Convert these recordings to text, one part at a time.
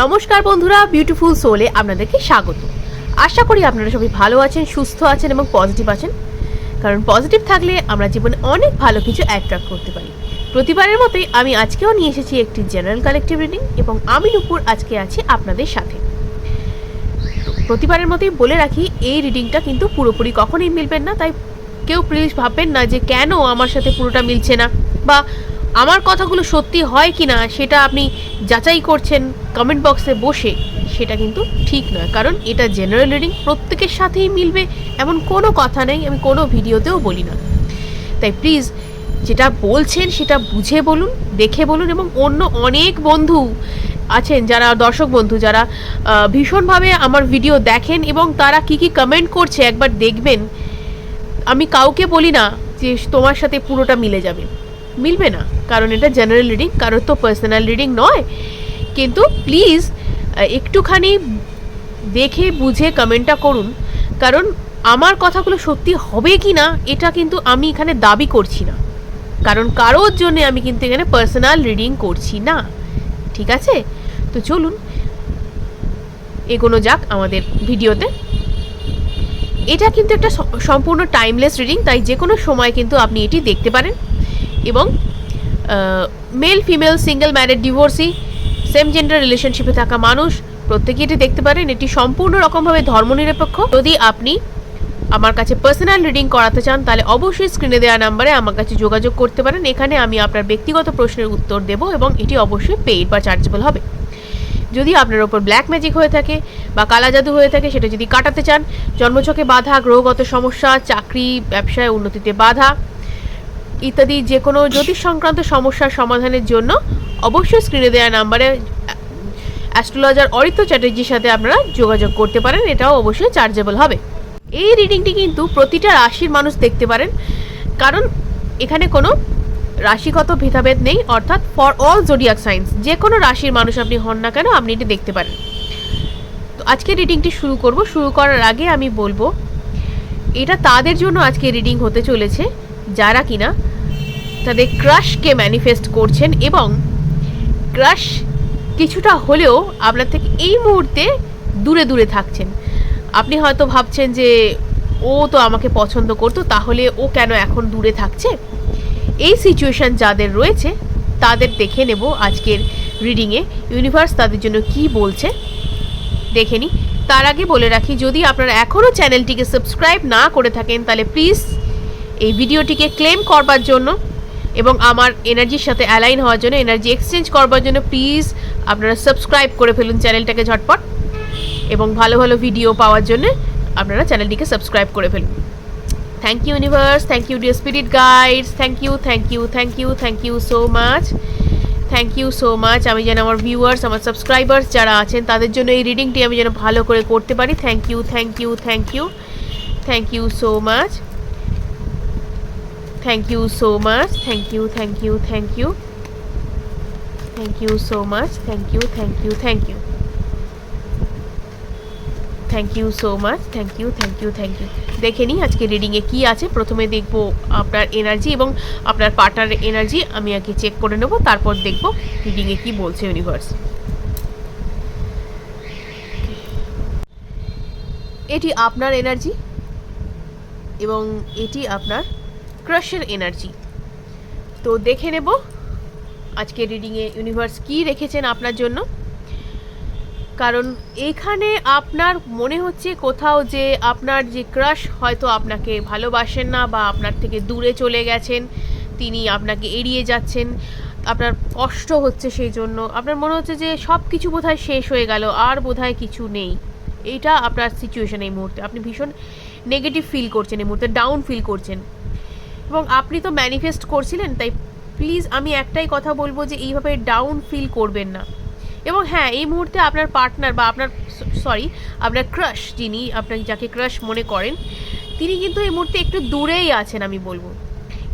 নমস্কার বন্ধুরা বিউটিফুল সোলে আপনাদেরকে স্বাগত। আশা করি আপনারা সবাই ভালো আছেন, সুস্থ আছেন এবং পজিটিভ আছেন। কারণ পজিটিভ থাকলে আমরা জীবনে অনেক ভালো কিছু অ্যাট্রাক্ট করতে পারি। প্রতিবারের মতোই আমি আজকেও নিয়ে এসেছি একটি জেনারেল কালেকটিভ রিডিং এবং আমি নুপুর আজকে আছি আপনাদের সাথে। প্রতিবারের মতোই বলে রাখি, এই রিডিংটা কিন্তু পুরোপুরি কখনোই মিলবেন না, তাই কেউ প্লিজ ভাববেন না যে কেন আমার সাথে পুরোটা মিলছে না বা আমার কথাগুলো সত্যি হয় কি না সেটা আপনি যাচাই করছেন কমেন্ট বক্সে বসে, সেটা কিন্তু ঠিক নয়। কারণ এটা জেনারেল রিডিং প্রত্যেকের সাথেই মিলবে এমন কোনো কথা নেই, আমি কোনো ভিডিওতেও বলি না। তাই প্লিজ যেটা বলছেন সেটা বুঝে বলুন, দেখে বলুন এবং অন্য অনেক বন্ধু আছেন যারা, দর্শক বন্ধু যারা ভীষণভাবে আমার ভিডিও দেখেন এবং তারা কি কি কমেন্ট করছে একবার দেখবেন। আমি কাউকে বলি না যে তোমার সাথে পুরোটা মিলে যাবে। মিলবে না। কারণ এটা জেনারেল রিডিং কারোর তো পার্সোনাল রিডিং নয়। কিন্তু প্লিজ একটুখানি দেখে, বুঝে কমেন্টটা করুন। কারণ আমার কথাগুলো সত্যি হবে কি না, এটা কিন্তু আমি এখানে দাবি করছি না। কারণ কারোর জন্য আমি কিন্তু এখানে পার্সোনাল রিডিং করছি না। ঠিক আছে? তো চলুন, এগোনো যাক আমাদের ভিডিওতে। এটা কিন্তু একটা সম্পূর্ণ টাইমলেস রিডিং তাই যে কোনো সময় কিন্তু আপনি এটি দেখতে পারেন। এবং male female single married divorcee same gender রিলেশনশিপে থাকা মানুষ প্রত্যেকে এটি দেখতে পারেন এটি সম্পূর্ণ রকমভাবে ধর্মনিরপেক্ষ। যদি আপনি আমার কাছে পার্সোনাল রিডিং করাতে চান, তাহলে অবশ্যই স্ক্রিনে দেওয়া নাম্বারে আমার কাছে যোগাযোগ করতে পারেন। এখানে আমি আপনার ব্যক্তিগত প্রশ্নের উত্তর দেব এবং এটি অবশ্যই পেইড বা চার্জেবল হবে। যদি আপনার ওপর ব্ল্যাক ম্যাজিক হয়ে থাকে বা কালা জাদু হয়ে থাকে, সেটা যদি কাটাতে চান, জন্মছকে বাধা, গ্রহগত সমস্যা, চাকরি, ব্যবসায় উন্নতিতে বাধা ইত্যাদি যে কোনো জ্যোতিষ সংক্রান্ত সমস্যার সমাধানের জন্য অবশ্যই স্ক্রিনে দেওয়া নাম্বারে অ্যাস্ট্রোলজার অরিত্য চ্যাটার্জির সাথে আপনারা যোগাযোগ করতে পারেন, এটাও অবশ্যই চার্জেবল হবে। এই রিডিংটি কিন্তু প্রতিটা রাশির মানুষ দেখতে পারেন, কারণ এখানে কোনো রাশিগত ভেদাভেদ নেই, অর্থাৎ ফর অল জোডিয়াক সাইন্স যে কোনো রাশির মানুষ আপনি হন না কেন, আপনি এটি দেখতে পারেন। তো আজকে রিডিংটি শুরু করব, শুরু করার আগে আমি বলব, এটা তাদের জন্য আজকে রিডিং হতে চলেছে। যারা কিনা তাদের ক্রাশকে ম্যানিফেস্ট করছেন এবং ক্রাশ কিছুটা হলেও আপনার থেকে এই মুহূর্তে দূরে দূরে থাকছেন। আপনি হয়তো ভাবছেন যে ও তো আমাকে পছন্দ করতো, তাহলে ও কেন এখন দূরে থাকছে? এই সিচুয়েশন যাদের রয়েছে, তাদের দেখে নেব আজকের রিডিংয়ে ইউনিভার্স তাদের জন্য কি বলছে? দেখে নিই তার আগে বলে রাখি, যদি আপনারা এখনও চ্যানেলটিকে সাবস্ক্রাইব না করে থাকেন, তাহলে প্লিজ এই ভিডিওটিকে ক্লেম করবার জন্য এবং আমার এনার্জির সাথে অ্যালাইন হওয়ার জন্য এনার্জি এক্সচেঞ্জ করবার জন্য প্লিজ আপনারা সাবস্ক্রাইব করে ফেলুন চ্যানেলটাকে ঝটপট এবং ভালো ভালো ভিডিও পাওয়ার জন্য আপনারা চ্যানেলটিকে সাবস্ক্রাইব করে ফেলুন। Thank you universe thank you dear spirit guides thank you thank you thank you thank you so much thank you so much আমি যেন আমার ভিউয়ার্স আমার সাবস্ক্রাইবার্স যারা আছেন, তাদের জন্য এই রিডিংটি আমি যেন ভালো করে করতে পারি। Thank you thank you thank you thank you so much thank you so much thank you thank you thank you thank you so much thank you thank you thank you thank you so much thank you thank you thank you দেখে নিই আজকে রিডিংয়ে কি আছে। প্রথমে দেখব আপনার energy এবং আপনার পার্টনারের এনার্জি আমি আগে চেক করে নেব, তারপর দেখব রিডিংয়ে কি বলছে ইউনিভার্স এটি আপনার এনার্জি এবং এটি আপনার ক্রাশের এনার্জি তো দেখে নেব আজকে রিডিংয়ে ইউনিভার্স কি রেখেছেন আপনার জন্য। কারণ এখানে আপনার মনে হচ্ছে কোথাও যে আপনার যে ক্রাশ হয়তো আপনাকে ভালোবাসেন না বা আপনার থেকে দূরে চলে গেছেন, তিনি আপনাকে এড়িয়ে যাচ্ছেন, আপনার কষ্ট হচ্ছে সেই জন্য, আপনার মনে হচ্ছে যে সব কিছু বোধহয় শেষ হয়ে গেল, আর বোধহয় কিছু নেই। এইটা আপনার সিচুয়েশন এই মুহূর্তে। আপনি ভীষণ নেগেটিভ ফিল করছেন এই মুহূর্তে ডাউন ফিল করছেন। এবং আপনি তো ম্যানিফেস্ট করছিলেন, তাই প্লিজ আমি একটাই কথা বলব যে এইভাবে ডাউন ফিল করবেন না। এবং হ্যাঁ এই মুহূর্তে আপনার পার্টনার বা আপনার সরি আপনার ক্রাশ যিনি, আপনার যাকে ক্রাশ মনে করেন, তিনি কিন্তু এই মুহূর্তে একটু দূরেই আছেন আমি বলব।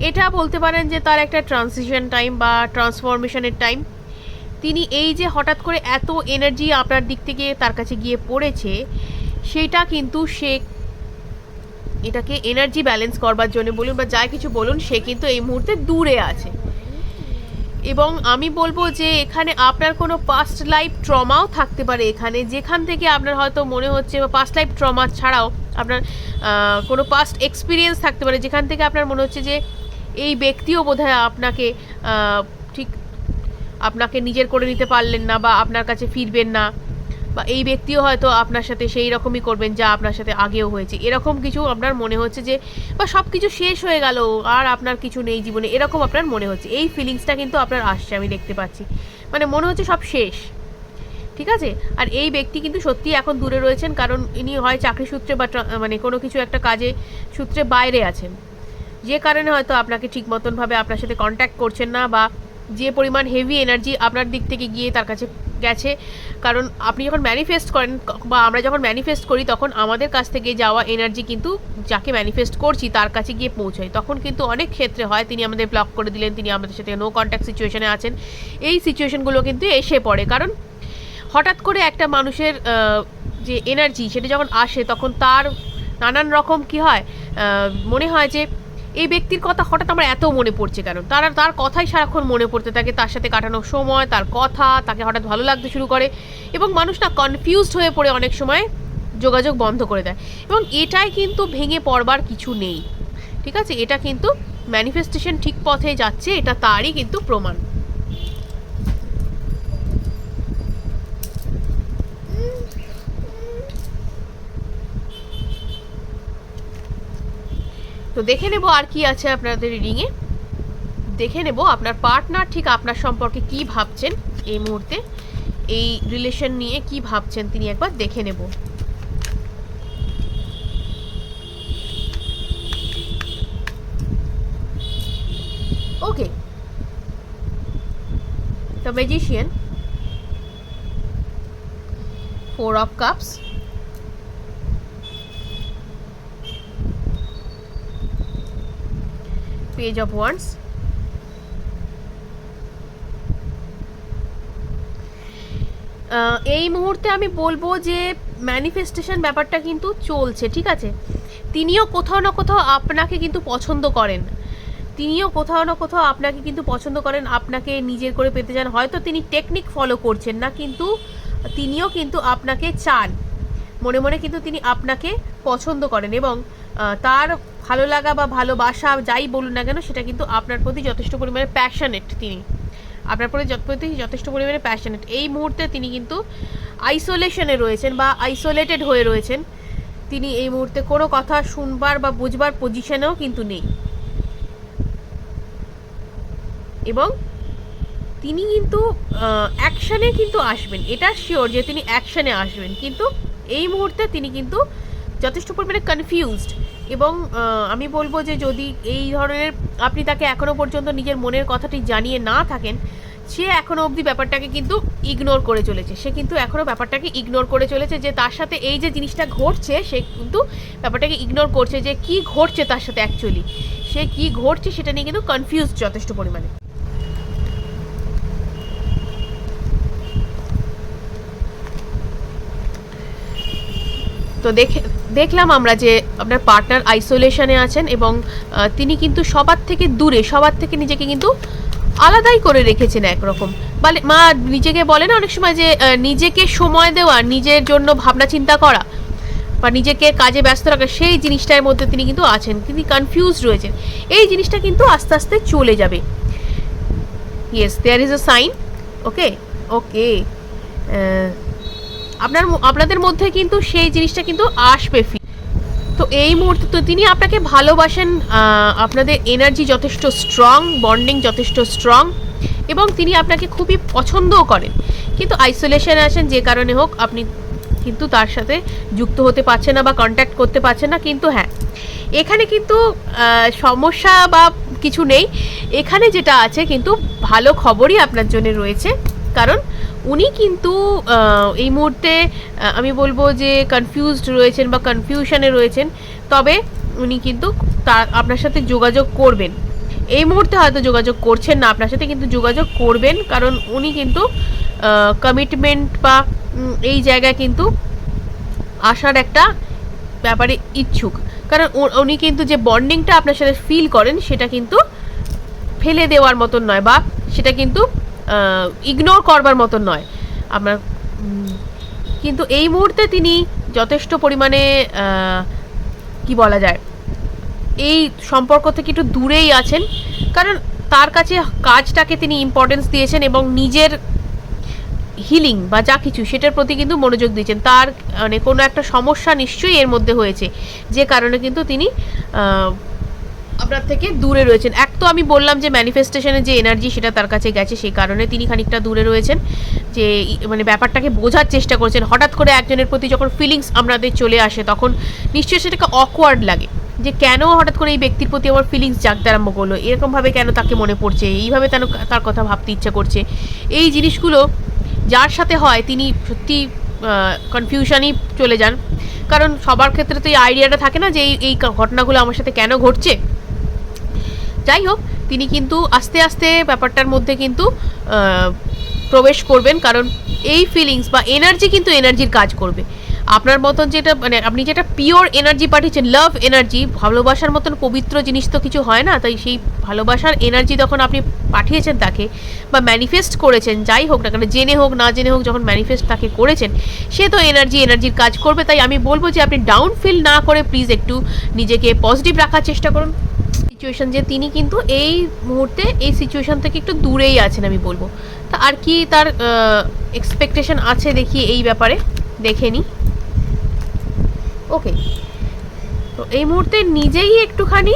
এটা বলতে পারেন যে তার একটা ট্রানজিশন টাইম বা ট্রান্সফরমেশনের টাইম তিনি এই যে হঠাৎ করে এত এনার্জি আপনার দিক থেকে তার কাছে গিয়ে পড়েছে, সেটা কিন্তু সে এটাকে এনার্জি ব্যালেন্স করবার জন্য বলুন বা যা কিছু বলুন, সে কিন্তু এই মুহূর্তে দূরে আছে। এবং আমি বলব যে এখানে আপনার কোনো পাস্ট লাইফ ট্রমাও থাকতে পারে এখানে, যেখান থেকে আপনার হয়তো মনে হচ্ছে বা পাস্ট লাইফ ট্রমা ছাড়াও আপনার কোনো পাস্ট এক্সপিরিয়েন্স থাকতে পারে, যেখান থেকে আপনার মনে হচ্ছে যে এই ব্যক্তিও বোধহয় আপনাকে ঠিক, আপনাকে নিজের করে নিতে পারলেন না বা আপনার কাছে ফিরবেন না। বা এই ব্যক্তিও হয়তো আপনার সাথে সেই রকমই করবেন যা আপনার সাথে আগেও হয়েছে। এরকম কিছু আপনার মনে হচ্ছে যে, বা সব কিছু শেষ হয়ে গেল, আর আপনার কিছু নেই জীবনে, এরকম আপনার মনে হচ্ছে। এই ফিলিংসটা কিন্তু আপনার আসছে, আমি দেখতে পাচ্ছি। মানে মনে হচ্ছে সব শেষ। ঠিক আছে? আর এই ব্যক্তি কিন্তু সত্যিই এখন দূরে রয়েছেন, কারণ ইনি হয় চাকরি সূত্রে বা মানে কোনো কিছু একটা কাজে সূত্রে বাইরে আছেন। যে কারণে হয়তো আপনাকে ঠিক মতনভাবে আপনার সাথে কন্ট্যাক্ট করছেন না, বা যে পরিমাণ হেভি এনার্জি আপনার দিক থেকে গিয়ে তার কাছে গেছে। কারণ আপনি যখন ম্যানিফেস্ট করেন, বা আমরা যখন ম্যানিফেস্ট করি, তখন আমাদের কাছ থেকে যাওয়া এনার্জি কিন্তু যাকে ম্যানিফেস্ট করছি, তার কাছে গিয়ে পৌঁছায়। তখন কিন্তু অনেক ক্ষেত্রে হয়, তিনি আমাদের ব্লক করে দিলেন, তিনি আমাদের সাথে নো কন্ট্যাক্ট সিচুয়েশনে আছেন। এই সিচুয়েশনগুলো কিন্তু এসে পড়ে। কারণ হঠাৎ করে একটা মানুষের যে এনার্জি সেটা যখন আসে, তখন তার নানান রকম কি হয় মনে হয় যে এই ব্যক্তির কথা হঠাৎ আমার এত মনে পড়ছে কেন? তারা তার কথাই সারাক্ষণ মনে পড়তে থাকে, তার সাথে কাটানোর সময়, তার কথা, তাকে হঠাৎ ভালো লাগতে শুরু করে এবং মানুষ না কনফিউজড হয়ে পড়ে অনেক সময় যোগাযোগ বন্ধ করে দেয়। এবং এটাই কিন্তু ভেঙে পড়বার কিছু নেই। ঠিক আছে? এটা কিন্তু ম্যানিফেস্টেশন ঠিক পথে যাচ্ছে, এটা তারই কিন্তু প্রমাণ। তো দেখে নেব আর কি আছে আপনাদের রিডিংয়ে দেখে নেব আপনার পার্টনার ঠিক আপনার সম্পর্কে কি ভাবছেন এই মুহূর্তে। এই রিলেশন নিয়ে কি ভাবছেন তিনি একবার দেখে নেব। Okay the magician four of cups page of wands এই মুহূর্তে আমি বলব যে ম্যানিফেস্টেশন ব্যাপারটা কিন্তু চলছে, ঠিক আছে? তিনিও কোথাও না কোথাও আপনাকে কিন্তু পছন্দ করেন। তিনিও কোথাও না কোথাও আপনাকে কিন্তু পছন্দ করেন, আপনাকে নিজের করে পেতে চান। হয়তো তিনি টেকনিক ফলো করছেন না, কিন্তু তিনিও কিন্তু আপনাকে চান। মনে মনে কিন্তু তিনি আপনাকে পছন্দ করেন এবং তার ভালো লাগা বা ভালোবাসা যাই বলুন না কেন, সেটা কিন্তু আপনার প্রতি যথেষ্ট পরিমাণে প্যাশনেট তিনি। আপনার প্রতি প্রতি যথেষ্ট পরিমাণে প্যাশনেট এই মুহূর্তে তিনি কিন্তু আইসোলেশনে রয়েছেন বা আইসোলেটেড হয়ে রয়েছেন। তিনি এই মুহূর্তে কোনো কথা শুনবার বা বুঝবার পজিশনেও কিন্তু নেই। এবং তিনি কিন্তু অ্যাকশানে কিন্তু আসবেন। এটা শিওর যে তিনি অ্যাকশানে আসবেন। কিন্তু এই মুহূর্তে তিনি কিন্তু যথেষ্ট পরিমাণে কনফিউজড এবং আমি বলব যে যদি এই ধরনের আপনি তাকে এখনও পর্যন্ত নিজের মনের কথাটি জানিয়ে না থাকেন, সে এখনও অবধি ব্যাপারটাকে কিন্তু ইগনোর করে চলেছে। সে কিন্তু এখনও ব্যাপারটাকে ইগনোর করে চলেছে যে তার সাথে এই যে জিনিসটা ঘটছে, সে কিন্তু ব্যাপারটাকে ইগনোর করছে যে কি ঘটছে তার সাথে অ্যাকচুয়ালি সে কি ঘটছে সেটা নিয়ে কিন্তু কনফিউজ যথেষ্ট পরিমাণে। তো দেখে দেখলাম আমরা যে আপনার পার্টনার আইসোলেশনে আছেন এবং তিনি কিন্তু সবার থেকে দূরে, সবার থেকে নিজেকে কিন্তু আলাদাই করে রেখেছেন একরকম। বলে মা নিজেকে বলে না অনেক সময় যে নিজেকে সময় দেওয়া, নিজের জন্য ভাবনা চিন্তা করা বা নিজেকে কাজে ব্যস্ত রাখা, সেই জিনিসটার মধ্যে তিনি কিন্তু আছেন। তিনি কনফিউজ রয়েছেন। এই জিনিসটা কিন্তু আস্তে আস্তে চলে যাবে। Yes there is a sign ওকে ওকে আপনার আপনাদের মধ্যে কিন্তু সেই জিনিসটা কিন্তু আসবে ফি- তো এই মুহূর্তে তো তিনি আপনাকে ভালোবাসেন আপনাদের এনার্জি যথেষ্ট স্ট্রং বন্ডিং যথেষ্ট স্ট্রং এবং তিনি আপনাকে খুবই পছন্দও করেন। কিন্তু আইসোলেশনে আছেন যে কারণে হোক, আপনি কিন্তু তার সাথে যুক্ত হতে পারছেন না বা কন্ট্যাক্ট করতে পারছেন না, কিন্তু হ্যাঁ এখানে কিন্তু সমস্যা বা কিছু নেই। এখানে যেটা আছে, কিন্তু ভালো খবরই আপনার জন্য রয়েছে, কারণ উনি কিন্তু এই মুহূর্তে আমি বলব যে কনফিউজড রয়েছেন বা কনফিউশনে রয়েছেন, তবে উনি কিন্তু তার আপনার সাথে যোগাযোগ করবেন। এই মুহূর্তে হয়তো যোগাযোগ করছেন না, আপনার সাথে কিন্তু যোগাযোগ করবেন, কারণ উনি কিন্তু কমিটমেন্ট বা এই জায়গায় কিন্তু আসার একটা ব্যাপারে ইচ্ছুক। কারণ উনি কিন্তু যে বন্ডিংটা আপনার সাথে ফিল করেন, সেটা কিন্তু ফেলে দেওয়ার মতন নয় বা সেটা কিন্তু ইগনোর করবার মতন নয়। আপনার কিন্তু এই মুহূর্তে তিনি যথেষ্ট পরিমাণে কি বলা যায়, এই সম্পর্ক থেকে একটু দূরেই আছেন। কারণ তার কাছে কাজটাকে তিনি ইম্পর্টেন্স দিয়েছেন এবং নিজের হিলিং বা যা কিছু সেটার প্রতি কিন্তু মনোযোগ দিয়েছেন। তার মানে কোনো একটা সমস্যা নিশ্চয়ই এর মধ্যে হয়েছে। যে কারণে কিন্তু তিনি আপনার থেকে দূরে রয়েছেন। এক তো আমি বললাম যে ম্যানিফেস্টেশনের যে এনার্জি সেটা তার কাছে গেছে, সেই কারণে তিনি খানিকটা দূরে রয়েছেন। যে মানে ব্যাপারটাকে বোঝার চেষ্টা করছেন। হঠাৎ করে একজনের প্রতি যখন ফিলিংস আপনাদের চলে আসে, তখন নিশ্চয়ই সেটাকে অকওয়ার্ড লাগে। যে কেন হঠাৎ করে এই ব্যক্তির প্রতি আমার ফিলিংস জাগতে আরম্ভ করল? এরকমভাবে কেন তাকে মনে পড়ছে? এইভাবে কেন তার কথা ভাবতে ইচ্ছা করছে। এই জিনিসগুলো যার সাথে হয়, তিনি সত্যি কনফিউশনই চলে যান। কারণ সবার ক্ষেত্রে তো এই আইডিয়াটা থাকে না যে এই ঘটনাগুলো আমার সাথে কেন ঘটছে? যাই হোক তিনি কিন্তু আস্তে আস্তে ব্যাপারটার মধ্যে কিন্তু প্রবেশ করবেন কারণ এই ফিলিংস বা এনার্জি কিন্তু এনার্জির কাজ করবে। আপনার মতন যেটা মানে আপনি যেটা পিওর এনার্জি পাঠিয়েছেন লাভ এনার্জি ভালোবাসার মতন পবিত্র জিনিস তো কিছু হয় না, তাই সেই ভালোবাসার এনার্জি যখন আপনি পাঠিয়েছেন তাকে বা ম্যানিফেস্ট করেছেন, যাই হোক না কেন, জেনে হোক, না জেনে হোক, যখন ম্যানিফেস্ট তাকে করেছেন, সে তো এনার্জি এনার্জির কাজ করবে। তাই আমি বলব যে আপনি ডাউন ফিল না করে প্লিজ একটু নিজেকে পজিটিভ রাখার চেষ্টা করুন। সিচুয়েশন যে তিনি কিন্তু এই মুহূর্তে, এই সিচুয়েশন থেকে একটু দূরেই আছেন আমি বলব। তা আর কি তার এক্সপেকটেশন আছে দেখি এই ব্যাপারে? দেখে নিই ওকে তো এই মুহূর্তে নিজেই একটুখানি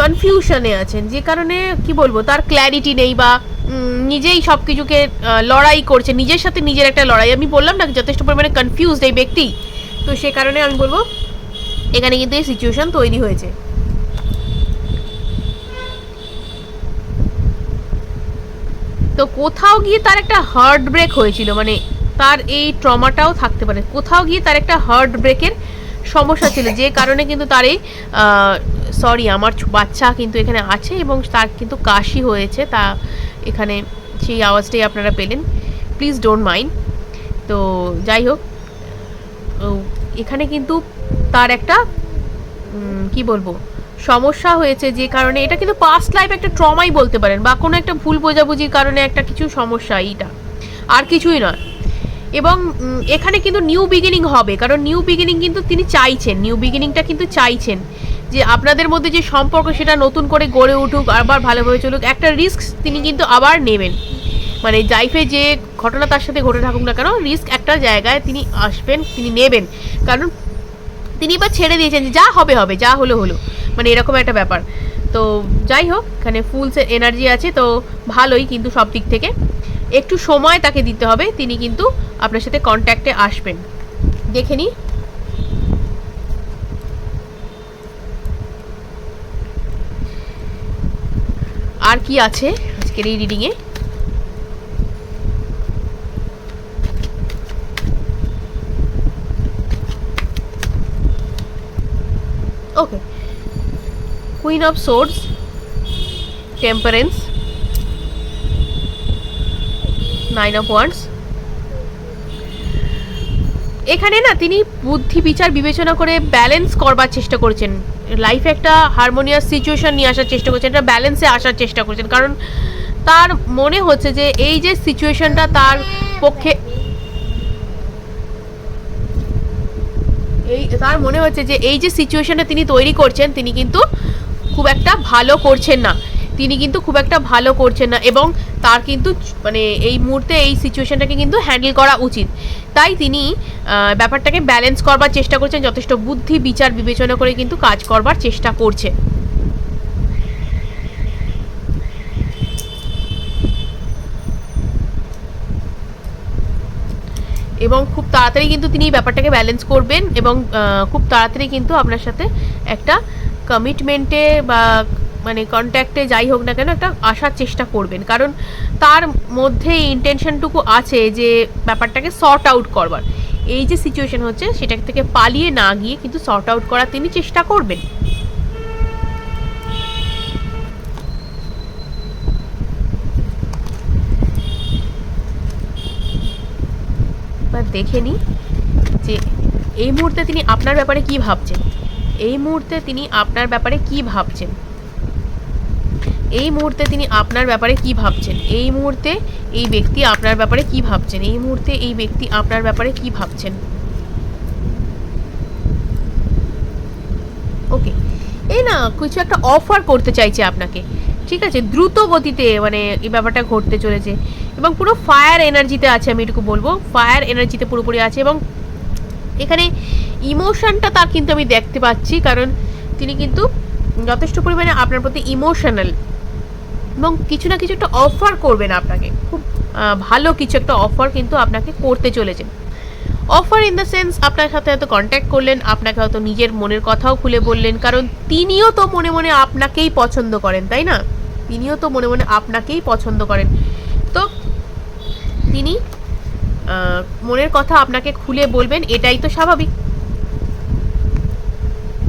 কনফিউশনে আছেন, যে কারণে কি বলব, তার ক্ল্যারিটি নেই বা নিজেই সব কিছুকে লড়াই করছে, নিজের সাথে নিজের একটা লড়াই। আমি বললাম না, যথেষ্ট পরিমাণে কনফিউজড এই ব্যক্তি। তো সে কারণে আমি বলব, এখানে কিন্তু এই সিচুয়েশন তৈরি হয়েছে। তো কোথাও গিয়ে তার একটা হার্ট ব্রেক হয়েছিল মানে তার এই ট্রমাটাও থাকতে পারে। কোথাও গিয়ে তার একটা হার্ট ব্রেকের সমস্যা ছিল, যে কারণে কিন্তু তার এই সরি আমার বাচ্চা কিন্তু এখানে আছে এবং তার কিন্তু কাশি হয়েছে, তা এখানে সেই আওয়াজটাই আপনারা পেলেন। প্লিজ ডোন্ট মাইন্ড তো যাই হোক এখানে কিন্তু তার একটা কি বলব? সমস্যা হয়েছে যে কারণে, এটা কিন্তু পাস্ট লাইফ একটা ট্রমাই বলতে পারেন বা কোনো একটা ভুল বোঝাবুঝির কারণে একটা কিছু সমস্যা এইটা। আর কিছুই নয়। এবং এখানে কিন্তু নিউ বিগিনিং হবে, কারণ নিউ বিগিনিং কিন্তু তিনি চাইছেন নিউ বিগিনিংটা কিন্তু চাইছেন যে আপনাদের মধ্যে যে সম্পর্ক সেটা নতুন করে গড়ে উঠুক, আবার ভালোভাবে চলুক, একটা রিস্ক তিনি কিন্তু আবার নেবেন। মানে লাইফে যে ঘটনা তার সাথে ঘটে থাকুক না কেন রিস্ক একটা জায়গায় তিনি আসবেন, তিনি নেবেন। কারণ তিনি এবার ছেড়ে দিয়েছেন যে যা হবে হবে, যা হলো হলো। মানে এরকম একটা ব্যাপার। তো যাই হোক, এখানে ফুলসের এনার্জি আছে, তো ভালোই কিন্তু সব দিক থেকে। একটু সময় তাকে দিতে হবে, তিনি কিন্তু আপনার সাথে কন্ট্যাক্টে আসবেন। দেখে নিই। আর কি আছে আজকের এই রিডিংয়ে ওকে queen of swords temperance nine of wands এখানে না তিনি বুদ্ধি, বিচার, বিবেচনা করে ব্যালেন্স করবার চেষ্টা করছেন। লাইফে একটা হারমোনিয়াস সিচুয়েশন নিয়ে আসার চেষ্টা করছেন, একটা ব্যালেন্সে আসার চেষ্টা করছেন। কারণ তার মনে হচ্ছে যে এই যে সিচুয়েশনটা তার পক্ষে এই তার মনে হচ্ছে যে এই যে সিচুয়েশনটা তিনি তৈরি করছেন, তিনি কিন্তু খুব একটা ভালো করছেন না। তিনি কিন্তু খুব একটা ভালো করছেন না এবং তার কিন্তু মানে এই মুহূর্তে এই সিচুয়েশনটাকে কিন্তু হ্যান্ডেল করা উচিত। তাই তিনি ব্যাপারটাকে ব্যালেন্স করবার চেষ্টা করছেন, যথেষ্ট বুদ্ধি, বিচার, বিবেচনা করে কিন্তু কাজ করবার চেষ্টা করছে। এবং খুব তাড়াতাড়ি কিন্তু তিনি ব্যাপারটাকে ব্যালেন্স করবেন এবং খুব তাড়াতাড়ি কিন্তু আপনার সাথে একটা কমিটমেন্টে বা মানে কন্ট্যাক্টে যাই হোক না কেন একটা আসার চেষ্টা করবেন। কারণ তার মধ্যে ইন্টেনশনটুকু আছে যে ব্যাপারটাকে সর্ট আউট করবার। এই যে সিচুয়েশন হচ্ছে, সেটা থেকে পালিয়ে না গিয়ে কিন্তু সর্ট আউট করার তিনি চেষ্টা করবেন। দেখে নিই যে এই মুহূর্তে তিনি আপনার ব্যাপারে কি ভাবছেন। এই মুহূর্তে তিনি আপনার ব্যাপারে কি ভাবছেন? এই মুহূর্তে তিনি আপনার ব্যাপারে কি ভাবছেন? এই মুহূর্তে এই ব্যক্তি আপনার ব্যাপারে কি ভাবছেন? এই মুহূর্তে এই ব্যক্তি আপনার ব্যাপারে কি ভাবছেন? ওকে এই না, কিছু একটা অফার করতে চাইছে আপনাকে। ঠিক আছে, দ্রুত গতিতে মানে এই ব্যাপারটা ঘটতে চলেছে। এবং পুরো ফায়ার এনার্জিতে আছে, আমি এটুকু বলব। ফায়ার এনার্জিতে পুরোপুরি আছে এবং এখানে ইমোশনটা তার কিন্তু আমি দেখতে পাচ্ছি, কারণ তিনি কিন্তু যথেষ্ট পরিমাণে আপনার প্রতি ইমোশনাল এবং কিছু না কিছু একটা অফার করবেন আপনাকে। খুব ভালো কিছু একটা অফার কিন্তু আপনাকে করতে চলেছেন। অফার ইন দ্য সেন্স আপনার সাথে হয়তো কন্ট্যাক্ট করলেন, আপনাকে হয়তো নিজের মনের কথাও খুলে বললেন, কারণ তিনিও তো মনে মনে আপনাকেই পছন্দ করেন, তাই না? তিনিও তো মনে মনে আপনাকেই পছন্দ করেন। তো তিনি মনের কথা আপনাকে খুলে বলবেন, এটাই তো স্বাভাবিক।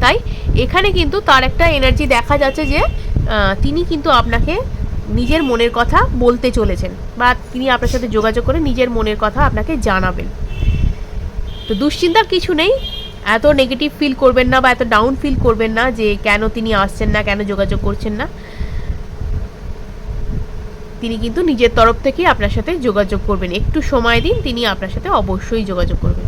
তাই এখানে কিন্তু তার একটা এনার্জি দেখা যাচ্ছে যে তিনি কিন্তু আপনাকে নিজের মনের কথা বলতে চলেছেন বা তিনি আপনার সাথে যোগাযোগ করে নিজের মনের কথা আপনাকে জানাবেন। তো দুশ্চিন্তার কিছু নেই, এত নেগেটিভ ফিল করবেন না বা এত ডাউন ফিল করবেন না যে কেন তিনি আসছেন না, কেন যোগাযোগ করছেন না। তিনি কিন্তু নিজের তরফ থেকেই আপনার সাথে যোগাযোগ করবেন। একটু সময় দিন, তিনি আপনার সাথে অবশ্যই যোগাযোগ করবেন।